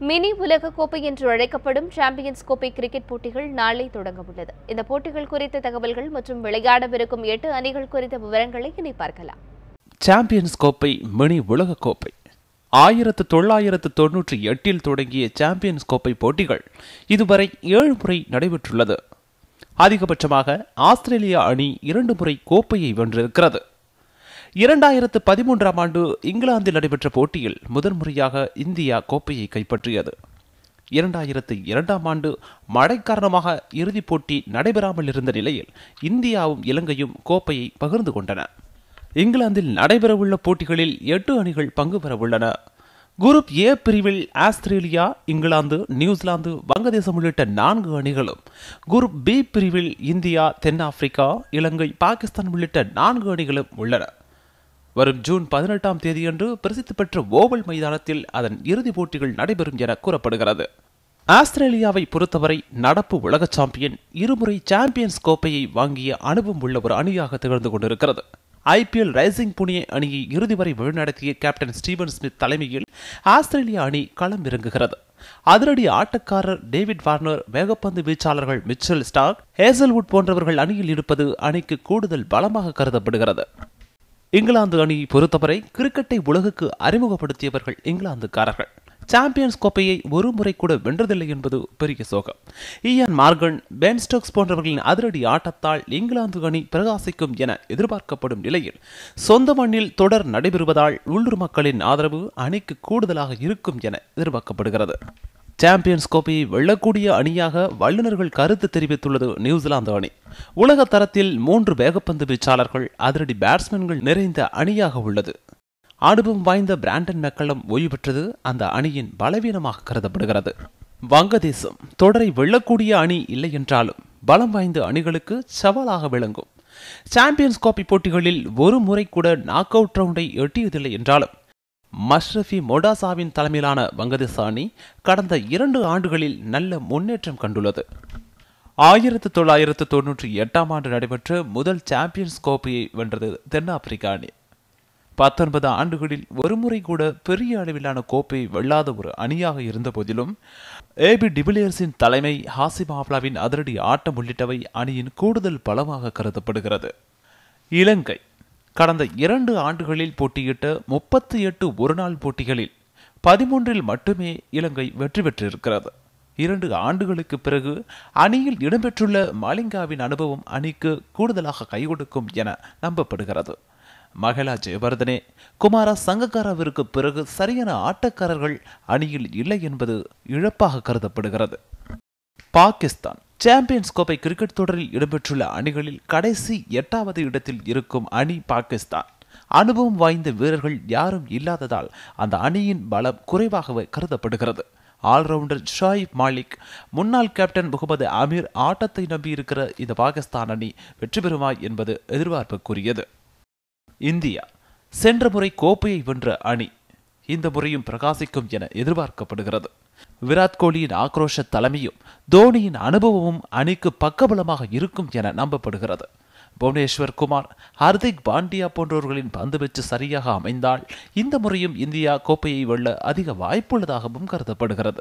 Mini உலக கோப்பை என்று அழைக்கப்படும் சாம்பியன்ஸ் கோப்பை கிரிக்கெட் போட்டிகள் நாளை தொடங்க உள்ளது இந்த போட்டிகள் குறித்த தகவல்கள் மற்றும் விளையாடவிருக்கும் எட்டு அணிகள் குறித்த விவரங்களை இனி பார்க்கலாம். சாம்பியன்ஸ் கோப்பை மினி உலக கோப்பை ஆயிரத்து தொள்ளாயிரத்து தொன்னூற்றி எட்டில் தொடங்கிய சாம்பியன்ஸ் கோப்பை போட்டிகள் இதுவரை ஏழு முறை நடைபெற்றுள்ளது. அதிகபட்சமாக ஆஸ்திரேலியா அணி இரண்டு முறை கோப்பையை வென்றிருக்கிறது. இரண்டாயிரத்து பதிமூன்றாம் ஆண்டு இங்கிலாந்தில் நடைபெற்ற போட்டியில் முதன்முறையாக இந்தியா கோப்பையை கைப்பற்றியது. இரண்டாயிரத்து இரண்டாம் ஆண்டு மழை காரணமாக இறுதிப் போட்டி நடைபெறாமல் இருந்த நிலையில் இந்தியாவும் இலங்கையும் கோப்பையை பகிர்ந்து கொண்டன. இங்கிலாந்தில் நடைபெறவுள்ள போட்டிகளில் எட்டு அணிகள் பங்கு பெறவுள்ளன. குரூப் ஏ பிரிவில் ஆஸ்திரேலியா இங்கிலாந்து நியூசிலாந்து வங்கதேசம் உள்ளிட்ட நான்கு அணிகளும். குரூப் பி பிரிவில் இந்தியா தென்னாப்பிரிக்கா இலங்கை பாகிஸ்தான் உள்ளிட்ட நான்கு அணிகளும் உள்ளன. வரும் ஜூன் பதினெட்டாம் தேதியன்று பிரசித்தி பெற்ற ஓவல் மைதானத்தில் அதன் இறுதிப் போட்டிகள் நடைபெறும் என கூறப்படுகிறது. ஆஸ்திரேலியாவை பொறுத்தவரை நடப்பு உலக சாம்பியன் இருமுறை சாம்பியன்ஸ் கோப்பையை வாங்கிய அனுபவம் உள்ள ஒரு அணியாக திகழ்ந்து கொண்டிருக்கிறது. ஐபிஎல் ரைசிங் புனே அணியை இறுதி வரை வழிநடத்திய கேப்டன் ஸ்டீவன் ஸ்மித் தலைமையில் ஆஸ்திரேலிய அணி களம் இறங்குகிறது. அதிரடி ஆட்டக்காரர் டேவிட் வார்னர் வேகப்பந்து வீச்சாளர்கள் மிச்சல் ஸ்டாக் ஹேசல்வுட் போன்றவர்கள் அணியில் இருப்பது அணிக்கு கூடுதல் பலமாக கருதப்படுகிறது. இங்கிலாந்து அணியை பொறுத்தவரை கிரிக்கெட்டை உலகுக்கு அறிமுகப்படுத்தியவர்கள் இங்கிலாந்துக்காரர்கள். சாம்பியன்ஸ் கோப்பையை ஒரு முறை கூட வென்றதில்லை என்பது பெரிய சோகம். இயான் மார்கன் பென் ஸ்டோக்ஸ் போன்றவர்களின் அதிரடி ஆட்டத்தால் இங்கிலாந்து அணி பிரகாசிக்கும் என எதிர்பார்க்கப்படும் நிலையில் சொந்த மண்ணில் தொடர் நடைபெறுவதால் உள்ளூர் மக்களின் ஆதரவு அணிக்கு கூடுதலாக இருக்கும் என எதிர்பார்க்கப்படுகிறது. சாம்பியன்ஸ் கோப்பையை வெல்லக்கூடிய அணியாக வல்லுநர்கள் கருத்து தெரிவித்துள்ளது நியூசிலாந்து அணி. உலக தரத்தில் மூன்று வேகப்பந்து வீச்சாளர்கள் அதிரடி பேட்ஸ்மேன்கள் நிறைந்த அணியாக உள்ளது. அனுபவம் வாய்ந்த பிராண்டன் மெக்களம் ஓய்வு பெற்றது அந்த அணியின் பலவீனமாக கருதப்படுகிறது. வங்கதேசம் தொடரை வெல்லக்கூடிய அணி இல்லை என்றாலும் பலம் வாய்ந்த அணிகளுக்கு சவாலாக விளங்கும். சாம்பியன்ஸ் கோப்பை போட்டிகளில் ஒரு முறை கூட நாக் அவுட் ரவுண்டை எட்டியதில்லை என்றாலும் மஷ்ரஃபி மொடாசாவின் தலைமையிலான வங்கதேச அணி கடந்த இரண்டு ஆண்டுகளில் நல்ல முன்னேற்றம் கண்டுள்ளது. ஆயிரத்து தொள்ளாயிரத்து தொன்னூற்றி எட்டாம் ஆண்டு நடைபெற்ற முதல் சாம்பியன்ஸ் கோப்பையை வென்றது தென்னாப்பிரிக்கா அணி. பத்தொன்பது ஆண்டுகளில் ஒருமுறை கூட பெரிய அளவிலான கோப்பையை வெல்லாத ஒரு அணியாக இருந்த போதிலும் ஏபி டிவிலியர்ஸின் தலைமை ஹாசிம் ஆப்லாவின் அதிரடி ஆட்டம் உள்ளிட்டவை அணியின் கூடுதல் பலமாக கருதப்படுகிறது. இலங்கை கடந்த இரண்டு ஆண்டுகளில் போட்டியிட்ட முப்பத்தி எட்டு ஒருநாள் போட்டிகளில் பதிமூன்றில் மட்டுமே இலங்கை வெற்றி பெற்றிருக்கிறது. இரண்டு ஆண்டுகளுக்கு பிறகு அணியில் இடம்பெற்றுள்ள மாலிங்காவின் அனுபவம் அணிக்கு கூடுதலாக கை கொடுக்கும் என நம்பப்படுகிறது. மகளா ஜெயவர்தனே குமாரா சங்கக்காராவிற்கு பிறகு சரியான ஆட்டக்காரர்கள் அணியில் இல்லை என்பது இழப்பாக கருதப்படுகிறது. பாகிஸ்தான். சாம்பியன்ஸ் கோப்பை கிரிக்கெட் தொடரில் இடம்பெற்றுள்ள அணிகளில் கடைசி எட்டாவது இடத்தில் இருக்கும் அணி பாகிஸ்தான். அனுபவம் வாய்ந்த வீரர்கள் யாரும் இல்லாததால் அந்த அணியின் பலம் குறைவாகவே கருதப்படுகிறது. ஆல்ரவுண்டர் ஷாயிப் மாலிக் முன்னாள் கேப்டன் முகமது அமீர் ஆட்டத்தை நம்பியிருக்கிற இந்த பாகிஸ்தான் அணி வெற்றி பெறுமா என்பது எதிர்பார்ப்புக்குரியது. இந்தியா சென்ற முறை கோப்பையை வென்ற அணி. இந்த முறையும் பிரகாசிக்கும் என எதிர்பார்க்கப்படுகிறது. விராட் கோலியின் ஆக்ரோஷ தலைமையும் தோனியின் அனுபவமும் அணிக்கு பக்கபலமாக இருக்கும் என நம்பப்படுகிறது. புவனேஸ்வர் குமார் ஹர்திக் பாண்டியா போன்றவர்களின் பந்துவீச்சு சரியாக அமைந்தால் இந்த முறையும் இந்தியா கோப்பையை வெல்ல அதிக வாய்ப்புள்ளதாகவும் கருதப்படுகிறது.